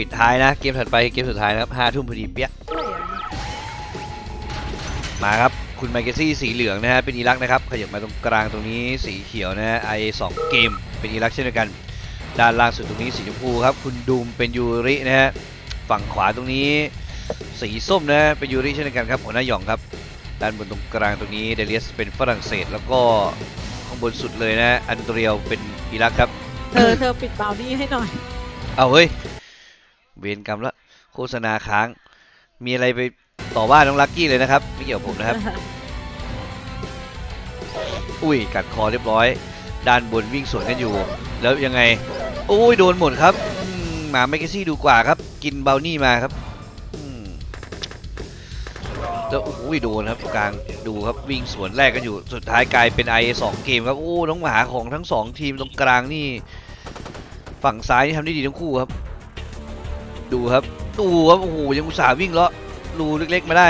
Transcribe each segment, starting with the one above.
ปิดท้ายนะ เกมถัดไปเกมสุดท้ายนะครับห้าทุ่มพอดีเปี้ยมาครับ คุณไมเกซี่สีเหลืองนะฮะเป็นอิรักนะครับขยับมาตรงกลางตรงนี้สีเขียวนะฮะไอสองเกมเป็นอิรักเช่นเดียวกัน ด้านล่างสุดตรงนี้สีชมพูครับ คุณดูมเป็นยูรินะฮะฝั่งขวาตรงนี้ สีส้มนะฮะเป็นยูริเช่นเดียวกันครับหัวหน้าหยองครับด้านบนตรงกลางตรงนี้เดเลียสเป็นฝรั่งเศส แล้วก็ข้างบนสุดเลยนะฮะอันเดรียวเป็นอิรักครับ เธอเธอปิดเบานี่ให้หน่อย เอาเฮ้ย เวรกรรมละโฆษณาค้าง มีอะไรไปต่อว่าน้องลักกี้เลยนะครับ ไม่เกี่ยวกับผมนะครับ อุ้ยกัดคอเรียบร้อย ด้านบนวิ่งสวนกันอยู่ แล้วยังไง โอ้ยโดนหมดครับอืมหมาแมกกาซี่ดูกว่าครับ กินเบลนี่มาครับอืมแล้วโอ้ยโดนครับกลางดูครับวิ่งสวนแรกกันอยู่สุดท้ายกลายเป็นไอสองเกมครับโอ้น้องหมาของทั้งสองทีมตรงกลางนี่ ฝั่งซ้ายนี่ทำได้ดีทั้งคู่ครับ ดูครับดูครับโอ้โหยังอุตส่าห์วิ่งเลาะรูเล็กๆมาได้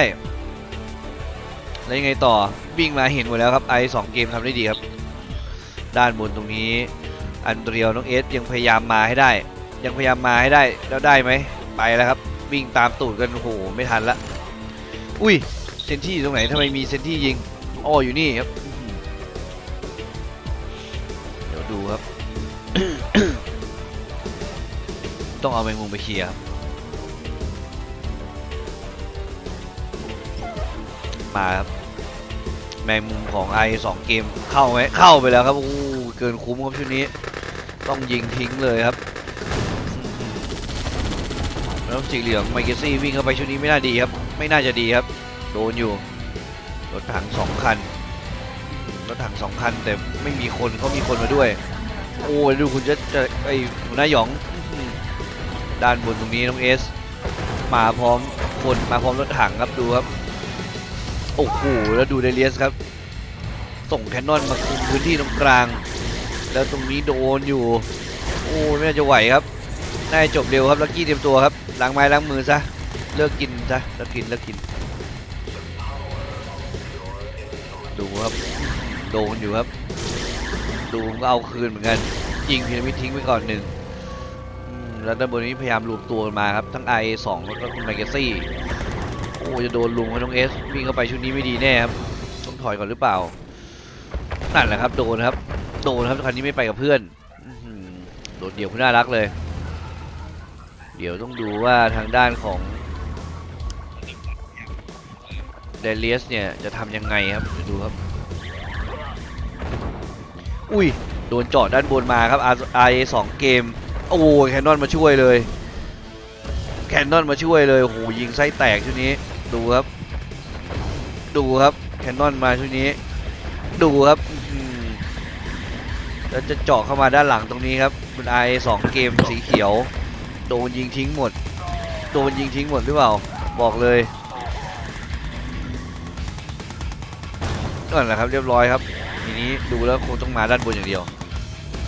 แล้วยังไงต่อวิ่งมาเห็นหมดแล้วครับไอสองเกมทำได้ดีครับ ด้านบนตรงนี้ อันเดรียวน้องเอสยังพยายามมาให้ได้ ยังพยายามมาให้ได้แล้วได้ไหมไปแล้วครับ วิ่งตามตูดกันโอ้โหไม่ทันละอุ้ยเซนที่ตรงไหนทำไมมีเซนที่ยิงอ้ออยู่นี่ครับเดี๋ยวดูครับ ต้องเอาแมงมุมไปเคลียร์ครับ มาครับแมงมุมของไอสองเกมเข้าไหมเข้าไปแล้วครับโอ้เกินคุ้มครับชุดนี้ ต้องยิงทิ้งเลยครับแล้วสีเหลืองไมเกซี่วิ่งเข้าไปชุดนี้ไม่น่าดีครับ ไม่น่าจะดีครับ โดนอยู่รถถังสองคันรถถังสองคันแต่ไม่มีคนเขามีคนมาด้วย โอ้ดูคุณจะจะไอหัวหน้าหยองด้านบนตรงนี้น้องเอส มาพร้อมคนมาพร้อมรถถังครับดูครับ โอ้โหแล้วดูเดเลียสครับ ส่งแคนนอนมาคุมพื้นที่ตรงกลาง แล้วตรงนี้โดนอยู่ โอ้ยไม่น่าจะไหวครับน่าจะจบเร็วครับลักกี้เตรียมตัวครับล้างไม้ล้างมือซะเลิกกินซะเลิกกินเลิกกิน ดูครับโดนอยู่ครับ ดูก็เอาคืนเหมือนกันยิงพีระมิดทิ้งไปก่อนหนึ่งแล้วด้านบนนี้พยายามรวมตัวมาครับ ทั้ง i 2แล้วก็คุณไมเกซี่ อ้จะโดนลุงเขาน้องเอสวิ่งเข้าไปชุดนี้ไม่ดีแน่ครับต้องถอยก่อนหรือเปล่านั่นแหละครับโดนครับ โดนครับคันนี้ไม่ไปกับเพื่อนโดดเดี่ยวคุณน่ารักเลย เดี๋ยวต้องดูว่าทางด้านของเดเลียสเนี่ยจะทำยังไงครับเดี๋ยวดูครับ อุ้ยโดนเจาะด้านบนมาครับไอสองเกม โอ้แคนนอนมาช่วยเลย แคนนอนมาช่วยเลยโอ้โหยิงไส้แตกชุดนี้ ดูครับ ดูครับแคนนอนมาชุดนี้ ดูครับแล้วจะเจาะเข้ามาด้านหลังตรงนี้ครับคุณไอสองเกมสีเขียว โดนยิงทิ้งหมด โดนยิงทิ้งหมดหรือเปล่า บอกเลยนั่นแหละครับเรียบร้อยครับทีนี้ดูแล้วคงต้องมาด้านบนอย่างเดียว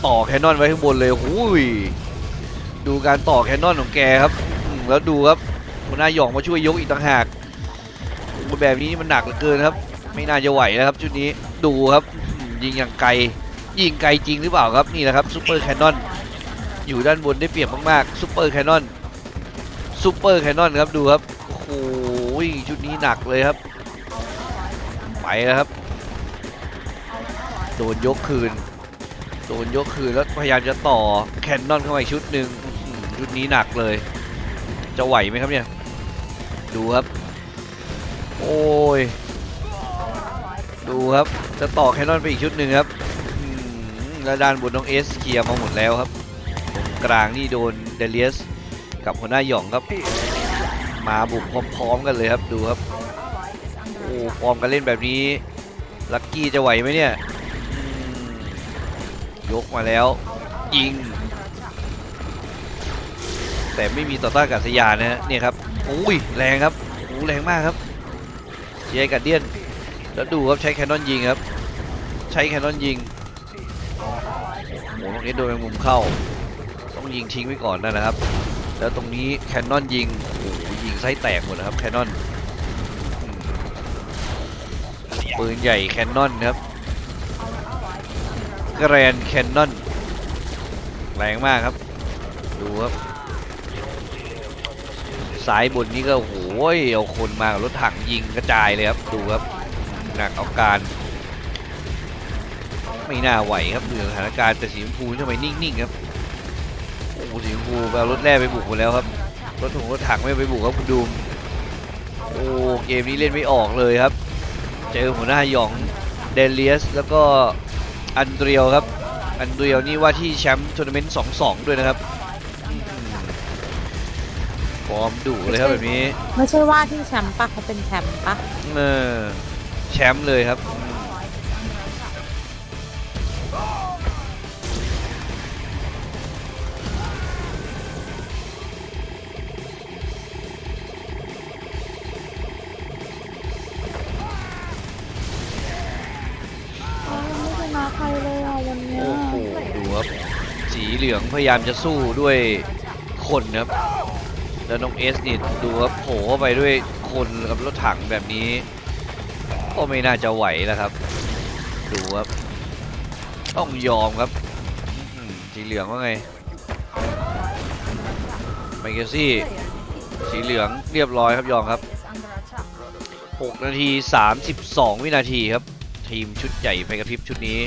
ต่อแคนนอนไว้ข้างบนเลยหูยดูการต่อแคนนอนของแกครับ แล้วดูครับหัวหน้าหยองมาช่วยยกอีกต่างหาก โอ้โหแบบนี้มันหนักเหลือเกินครับ ไม่น่าจะไหวนะครับชุดนี้ดูครับยิงอย่างไกลยิงไกลจริงหรือเปล่าครับนี่แหละครับซูเปอร์แคนนอนอยู่ด้านบนได้เปรียบมากๆซูเปอร์แคนนอนซูเปอร์แคนนอนครับดูครับโอ้โหชุดนี้หนักเลยครับไปแล้วครับโดนยกคืนโดนยกคืนแล้วพยายามจะต่อแคนนอนเข้ามาชุดหนึ่งชุดนี้หนักเลย จะไหวไหมครับเนี่ยดูครับ โอ้ย ดูครับ จะต่อแคนนอนไปอีกชุดหนึ่งครับแล้วด้านบนน้องเอสเคลียร์มาหมดแล้วครับตรงกลางนี่โดนเดเลียสกับหัวหน้าหยองครับ มาบุกพร้อมๆกันเลยครับดูครับ โอ้ฟอร์มการเล่นแบบนี้ ลักกี้จะไหวไหมเนี่ย ยกมาแล้วยิง แต่ไม่มีต่อต้านกาศยานนะฮะเนี่ยครับ อุ้ยแรงครับโอ้แรงมากครับ เยกัดเดียนแล้วดูครับใช้แคนนอนยิงครับ ใช้แคนนอนยิงโอ้โหตรงนี้โดนแมงมุมเข้า ต้องยิงทิ้งไว้ก่อนนั่นแหละครับ แล้วตรงนี้แคนนอนยิงโอ้ยิงไส้แตกหมดนะครับแคนนอนปืนใหญ่แคนนอนครับแกรนแคนนอนแรงมากครับ ดูครับ ซ้ายบนนี่ก็โอ้โหเอาคนมากรถถังยิงกระจายเลยครับดูครับหนักเอาการ ไม่น่าไหวครับดูสถานการณ์แต่สีชมพูทำไมนิ่งๆครับโอ้สีชมพูเอารถแร่ไปบุกหมดแล้วครับรถถุงรถถังไม่ไปบุกครับคุณดูมโอ้เกมนี้เล่นไม่ออกเลยครับ เจอหัวหน้าหยองเดเลียสแล้วก็อันเดรียวครับอันเดรียวนี่ว่าที่แชมป์ทัวร์นาเมนต์ 2-2 ด้วยนะครับ ฟอร์มดุเลยครับแบบนี้ ไม่ใช่ว่าที่แชมป์ปะเขาเป็นแชมป์ปะเออแชมป์เลยครับอืมไม่ชนะใครเลยอะวันเนี้ยโอ้โหดูครับสีเหลืองพยายามจะสู้ด้วยคนครับ แล้วน้องเอสนี่ดูครับโผล่เข้าไปด้วยคนกับรถถังแบบนี้ ก็ไม่น่าจะไหวแล้วครับ ดูครับ ต้องยอมครับสีเหลืองว่าไงไมเคิลซี่สีเหลืองเรียบร้อยครับยอมครับ 6 นาที 32 วินาทีครับ ทีมชุดใหญ่ไฟกระพริบชุดนี้